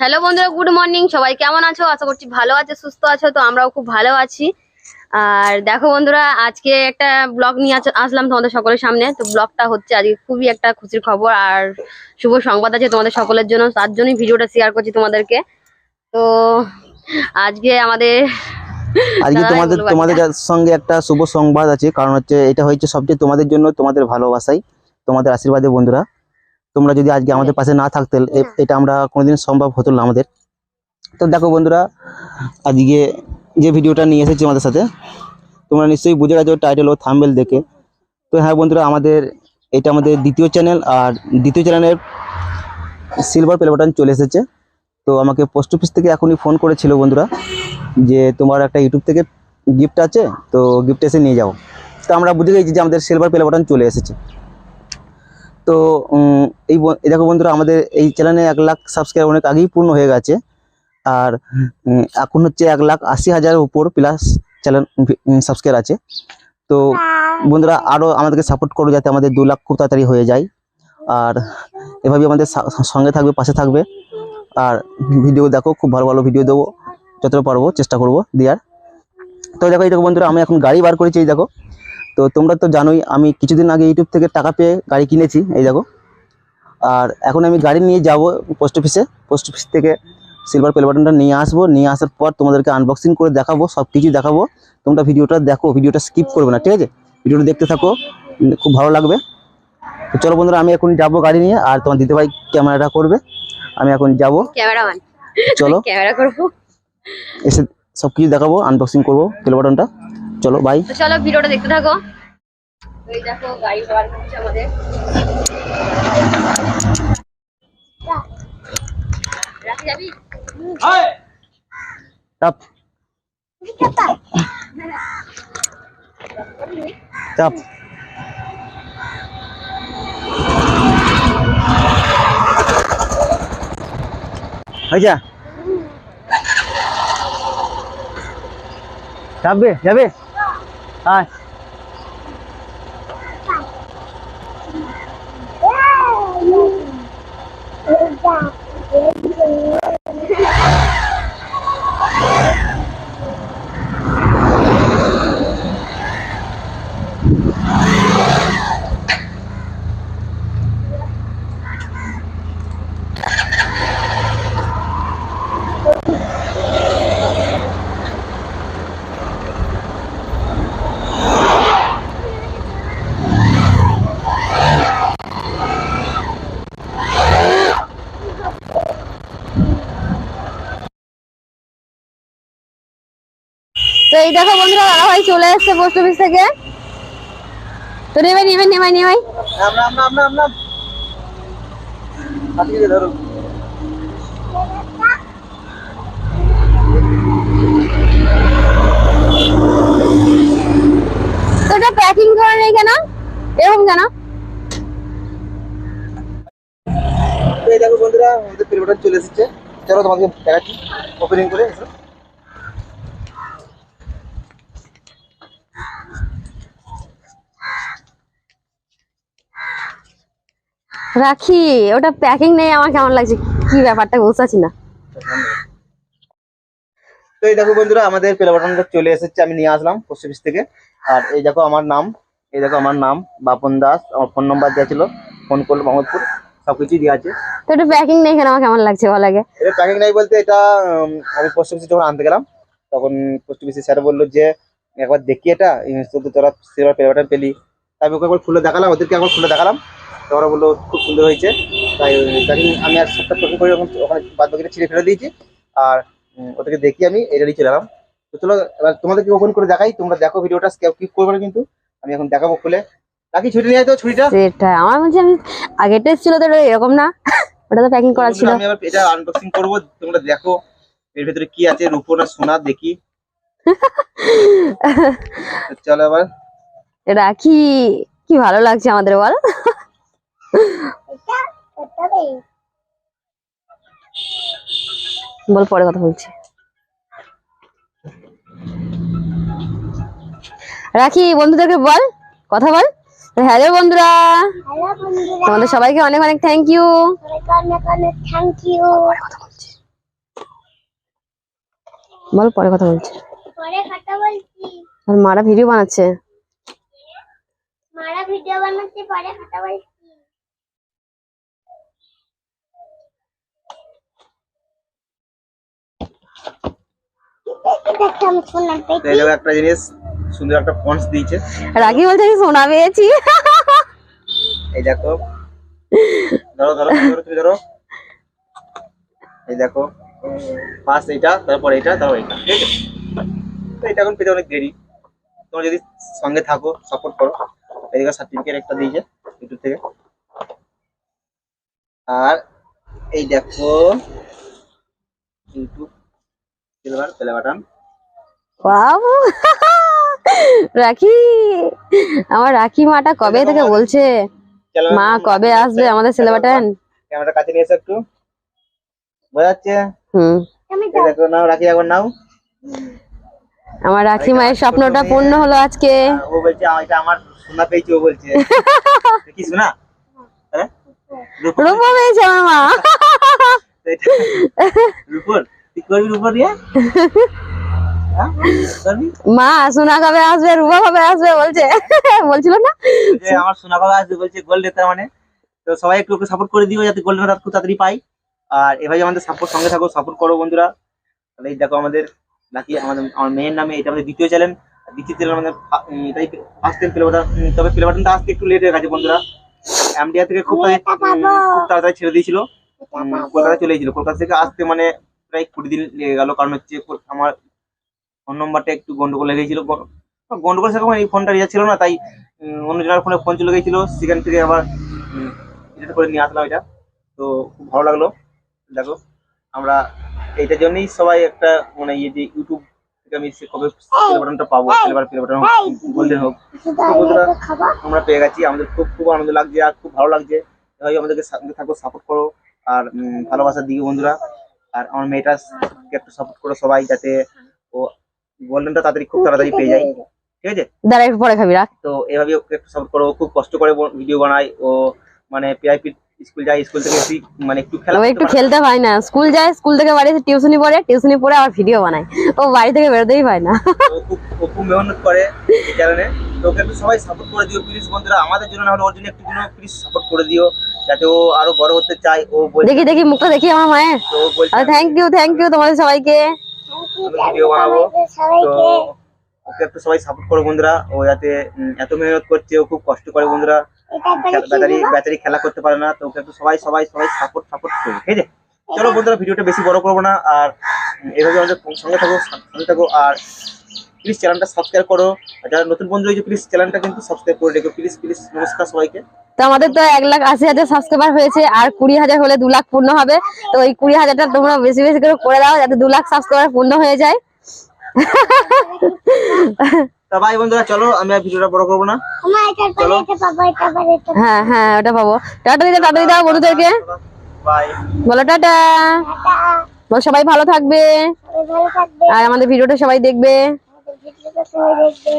Hello বন্ধুরা good morning. সবাই কেমন আছো? আশা করছি ভালো আছে সুস্থ আছো তো আমরাও খুব ভালো আছি। আর দেখো বন্ধুরা আজকে একটা ব্লগ নিয়ে আসলাম তোমাদের সকলের সামনে। তো ব্লগটা হচ্ছে আজকে খুবই একটা খুশির খবর আর শুভ সংবাদ আছে তোমাদের সকলের জন্য তার জন্যই ভিডিওটা শেয়ার করছি তোমাদেরকে। তো আজকে আমাদের আজকে তোমাদের তোমাদের সঙ্গে একটা শুভ সংবাদ আছে কারণ হচ্ছে এটা হচ্ছে সবচেয়ে তোমাদের জন্য তোমাদের ভালোবাসাই তোমাদের আশীর্বাদে বন্ধুরা। তোমরা যদি আজকে আমাদের পাশে না থাকতে এটা আমরা কোনোদিন সম্ভব হতো না আমাদের। তো দেখো বন্ধুরা আজকে যে ভিডিওটা নিয়ে এসেছি আমাদের সাথে তোমরা নিশ্চয়ই বুঝে গেছো টাইটেল ও থাম্বেল দেখে। তো হ্যাঁ বন্ধুরা আমাদের এটা আমাদের দ্বিতীয় চ্যানেল আর দ্বিতীয় চ্যানেলের সিলভার প্লে বাটন চলে এসেছে। তো আমাকে পোস্ট অফিস থেকে এখনই ফোন করেছিল বন্ধুরা যে তোমার একটা ইউটিউব থেকে গিফট আছে তো গিফট এসে নিয়ে যাও। তো আমরা বুঝে গেছি যে আমাদের সিলভার প্লে বাটন চলে এসেছে। তো এই দেখো বন্ধুরা, আমাদের এই চ্যানেলে এক লাখ সাবস্ক্রাইব অনেক আগেই পূর্ণ হয়ে গেছে। আর এখন হচ্ছে এক লাখ আশি হাজারের উপর প্লাস চ্যানেল সাবস্ক্রাইব আছে। তো, বন্ধুরা আরও আমাদেরকে সাপোর্ট করো যাতে আমাদের দু লাখ খুব তাড়াতাড়ি হয়ে যায়। আর এভাবে আমাদের সঙ্গে থাকবে, পাশে থাকবে। আর, ভিডিও দেখো, খুব ভালো ভালো ভিডিও দেবো। যতটা পারব, চেষ্টা করব, দেওয়ার। তো দেখো, এই দেখো বন্ধুরা, আমি এখন গাড়ি বার করেছি, এই দেখো। তো তোমরা তো জানোই আমি কিছুদিন আগে ইউটিউব থেকে টাকা পেয়ে গাড়ি কিনেছি এই দেখো। আর এখন আমি গাড়ি নিয়ে যাব পোস্ট অফিসে পোস্ট অফিস থেকে সিলভার প্লে বাটনটা নিয়ে আসব। নিয়ে আসার পর তোমাদেরকে আনবক্সিং করে দেখাবো সব কিছু দেখাবো। তোমরা ভিডিওটা দেখো ভিডিওটা স্কিপ করবে না ঠিক আছে? ভিডিওটা দেখতে থাকো খুব ভালো লাগবে। তো চলো বন্ধুরা আমি এখন যাব গাড়ি নিয়ে আর তোমার দিদিভাই ক্যামেরাটা করবে। আমি এখন যাব। চলো। ক্যামেরা করব। এসে সব কিছু দেখাবো আনবক্সিং করব প্লে বাটনটা চলো বাই তো চলো ভিডিওটা দেখতে থাকো। তো এই দেখো গাড়ি বার করছে আমাদের। রাখি যাবি যাবে। হ্যাঁ তো এই দেখো বন্ধুরা দাদা এসছে পোস্ট অফিস থেকে? তো নেবে নেবে নাম হাত তো এটা প্যাকিং করা নেই কেন? এরকম কেন? দেখো বন্ধুরা আমাদের প্লে চলে এসেছে। চলো তোমাকে দেখাচ্ছি। ওপেনিং করে রাখি ওটা প্যাকিং নেই আমার কেমন লাগছে? কি ব্যাপারটা বুঝতে না। তো এই দেখো বন্ধুরা আমাদের প্লে বাটনটা চলে এসেছে আমি নিয়ে আসলাম পোস্ট অফিস থেকে। আর এই দেখো আমার নাম এই দেখো আমার নাম বাপন দাস আমার ফোন নাম্বার দেওয়া ছিল ফোন করল মোহাম্মদপুর সব কিছুই দেওয়া আছে। তো এটা প্যাকিং নেই কেন আমার কেমন লাগছে ভালো লাগে এটা প্যাকিং নাই বলতে এটা আমি পোস্ট অফিসে যখন আনতে গেলাম তখন পোস্ট অফিসে স্যার বলল যে একবার দেখি এটা তোরা সিলভার প্লে। বাটন পেলি ওকে একবার খুলে দেখালাম ওদেরকে একবার খুলে দেখালাম। তো ওরা বলল খুব সুন্দর হয়েছে। তাই আমি আর সবটা প্যাকিং করে ওখানে বাদ বাকিটা ছিঁড়ে ফেলে দিয়েছি আর ওদেরকে দেখি আমি এটা নিয়ে চলে এলাম। তো চলো এবার তোমাদেরকে ওপেন করে দেখাই তোমরা দেখো ভিডিওটা স্কিপ করবে না কিন্তু। আমি এখন দেখাবো খুলে। নাকি ছুটি নিয়ে তো ছুটিটা। সেটা আমার মধ্যে আমি আগেরটা ছিল তো এরকম না। ওটা তো প্যাকিং করা ছিল। আমি আবার এটা আনবক্সিং করব তোমরা দেখো এর ভিতরে কি আছে রূপো না সোনা দেখি। চলো এবার। রাখি কি ভালো লাগছে আমাদের বল। বল, পরে কথা বলছি। রাখি, বন্ধুদেরকে বল, কথা বল। হ্যালো, বন্ধুরা। তোমাদের সবাইকে অনেক অনেক থ্যাংক ইউ থ্যাংক ইউ বল, পরে কথা বলছি। পরে কথা বলছি আর মারা ভিডিও বানাচ্ছে। মারা ভিডিও বানাচ্ছি, পরে কথা বলছি দেখলাম সোনার তো এই দেখো একটা জিনিস সুন্দর একটা পন্স দিয়েছে। রাখি বলছে আমি সোনা পেয়েছি? এই দেখো ধরো ধরো ধরো তুমি ধরো। এই দেখো ফার্স্ট এইটা তারপর এইটা তারপর এইটা ঠিক আছে? তো এটা এখন পেতে অনেক দেরি। তোমরা যদি সঙ্গে থাকো সাপোর্ট করো এদিকে সার্টিফিকেট একটা দিয়েছে ইউটিউব থেকে। আর এই দেখো ইউটিউব সিলভার প্লে বাটন বাবু রাখি আমার রাখি মাটা কবে থেকে বলছে? মা কবে আসবে আমাদের ছেলে বাটান ক্যামেরা কাছে নিয়ে এসো একটু। বোঝা যাচ্ছে হুম দেখো নাও রাখি একবার নাও। আমার রাখি মায়ের স্বপ্নটা পূর্ণ হলো আজকে। ও বলছে এটা আমার সোনা পেয়েছি ও বলছে। কি সোনা? হ্যাঁ? রূপ পেয়েছে আমার মা। রূপর হ্যাঁ? মা সোনা কবে আসবে? রূপা কবে আসবে? বলছে। বলছিল না? আমার সোনা বাবা আসবে? বলছে গোল্ডেন তার মানে। তো সবাই একটু সাপোর্ট করে দিও যাতে গোল্ডেন খুব তাড়াতাড়ি পাই। আর এভাবে আমাদের সাপোর্ট সঙ্গে থাকো সাপোর্ট করো বন্ধুরা। তাহলে দেখো আমাদের নাকি আমাদের আমার মেয়ের নামে এটা আমাদের দ্বিতীয় চ্যানেল দ্বিতীয় চ্যানেল আমাদের এটাই আসতে প্লে বাটন তবে প্লে বাটনটা আসতে একটু লেট হয়ে গেছে বন্ধুরা। এমডিআর থেকে খুব তাড়াতাড়ি ছেড়ে দিয়েছিল। কলকাতা চলে গেছিল কলকাতা থেকে আসতে মানে প্রায় কুড়ি দিন লেগে গেল। কারণ হচ্ছে আমার ফোন নম্বরটা একটু গন্ডগোল লেগে গেছিল। গন্ডগোল সেরকম এই ফোনটা রিচার্জ ছিল না তাই উম, অন্য জনের ফোনে ফোন চলে গেছিল। সেখান থেকে আবার এডিট করে নিয়ে আসলাম এটা। তো খুব ভালো লাগল। দেখো আমরা এইটার জন্যই সবাই একটা মানে ইয়ে যে ইউটিউব থেকে আমি সে কবে প্লে বাটনটা পাবো সিলভার প্লে বাটন হোক গোল্ডেন হোক। বন্ধুরা আমরা পেয়ে গেছি। আমাদের খুব খুব আনন্দ লাগছে আর খুব ভালো লাগছে। এভাবে আমাদেরকে থাকো সাপোর্ট করো। আর ভালোবাসা দিও বন্ধুরা। আর আমার মেয়েটা একটু সাপোর্ট করো সবাই যাতে ও গোল্ডেনটা তাড়াতাড়ি খুব তাড়াতাড়ি পেয়ে যায়। ঠিক আছে? দাঁড়া একটু পরে খাবি রাখ। তো এভাবে ওকে একটু সাপোর্ট করো ও খুব কষ্ট করে ভিডিও বানায় ও মানে পিআইপি স্কুল যায় স্কুল থেকে মানে একটু খেলা একটু খেলতে পায় না। স্কুল যায় স্কুল থেকে বাড়ি এসে টিউশনি পড়ে টিউশনি পড়ে আবার ভিডিও বানায়। ও বাড়ি থেকে বেরোতেই পায় না। ও খুব মেহনত করে এই চ্যানেলে তো ওকে একটু সবাই সাপোর্ট করে দিও প্লিজ বন্ধুরা। আমাদের জন্য না হলে ওর জন্য একটু জন্য প্লিজ সাপোর্ট করে দিও যাতে ও আরও বড় হতে চায়। ও বলছে দেখি দেখি মুখটা দেখি আমার মায়ের। থ্যাংক ইউ থ্যাংক ইউ তোমাদের সবাইকে। ভিডিও বানাবো। তো ওকে একটু সবাই সাপোর্ট করো বন্ধুরা। ও যাতে এত মেহনত করছে ও খুব কষ্ট করে বন্ধুরা। ব্যাটারি? ব্যাটারি খেলা করতে পারে না তো ওকে একটু সবাই সবাই সবাই সাপোর্ট সাপোর্ট করবে ঠিক আছে? চলো বন্ধুরা ভিডিওটা বেশি বড় করব না আর এভাবে আমাদের সঙ্গে থাকো সঙ্গে থাকো আর প্লিজ চ্যানেলটা সাবস্ক্রাইব করো যারা নতুন বন্ধু হয়েছে প্লিজ চ্যানেলটা কিন্তু সাবস্ক্রাইব করে রেখো প্লিজ প্লিজ নমস্কার সবাইকে। তো আমাদের তো এক লাখ আশি হাজার সাবস্ক্রাইবার হয়েছে আর কুড়ি হাজার হলে দু লাখ পূর্ণ হবে তো ওই কুড়ি হাজারটা তোমরা বেশি বেশি করে করে দাও যাতে দু লাখ সাবস্ক্রাইবার পূর্ণ হয়ে যায়। তা ভাই বন্ধুরা চলো আমি আর ভিডিওটা বড় করব না। আমার এটার পরে এটা পাবো এটা পরে হ্যাঁ হ্যাঁ ওটা পাবো। টাটা দিতে টাটা দিদা বন্ধুদেরকে। বাই। বলো টাটা। টাটা। বলো সবাই ভালো থাকবে। ভালো থাকবে। আর আমাদের ভিডিওটা সবাই দেখবে। আমাদের ভিডিওটা সবাই দেখবে।